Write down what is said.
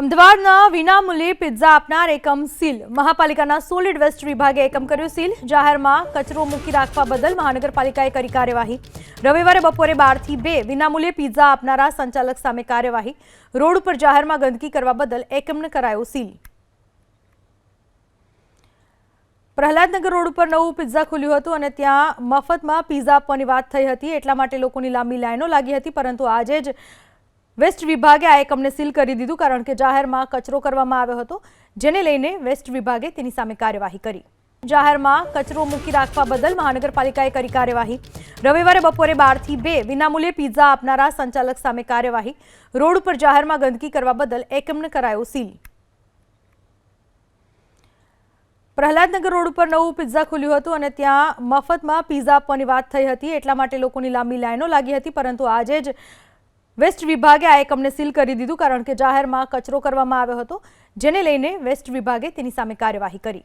અમદાવાદના વિનામૂલ્યે પિઝા આપનાર એકમ સીલ. મહાપાલિકાના સોલિડ વેસ્ટ વિભાગે એકમ કર્યો સીલ. જાહેરમાં કચરો મૂકી રાખવા બદલ મહાનગરપાલિકાએ કરી કાર્યવાહી. રવિવારે બપોરે બારથી બે વિનામૂલ્યે પિઝા આપનારા સંચાલક સામે કાર્યવાહી. રોડ ઉપર જાહેરમાં ગંદકી કરવા બદલ એકમને કરાયો સીલ. પ્રહલાદનગર રોડ ઉપર નવું પિઝા ખુલ્યું હતું અને ત્યાં મફતમાં પિઝા આપવાની વાત થઈ હતી. એટલા માટે લોકોની લાંબી લાઈનો લાગી હતી, પરંતુ આજે જ વેસ્ટ વિભાગે આ એકમને સીલ કરી દીધું કારણ કે જાહેરમાં કચરો કરવામાં આવ્યો હતો, જેને લઈને વેસ્ટ વિભાગે તેની સામે કાર્યવાહી કરી. જાહેરમાં કચરો મૂકી રાખવા બદલ મહાનગરપાલિકાએ કરી કાર્યવાહી. રવિવારે બપોરે બારથી બે વિનામૂલ્યે પીઝા આપનારા સંચાલક સામે કાર્યવાહી. રોડ ઉપર જાહેરમાં ગંદકી કરવા બદલ એકમને કરાયો સીલ. પ્રહલાદનગર રોડ ઉપર નવું પિઝા ખુલ્યું હતું અને ત્યાં મફતમાં પીઝા આપવાની વાત થઈ હતી, એટલા માટે લોકોની લાંબી લાઈનો લાગી હતી, પરંતુ આજે જ વેસ્ટ વિભાગે આ એકમને સીલ કરી દીધું કારણ કે જાહેરમાં કચરો કરવામાં આવ્યો હતો, જેને લઈને વેસ્ટ વિભાગે તેની સામે કાર્યવાહી કરી.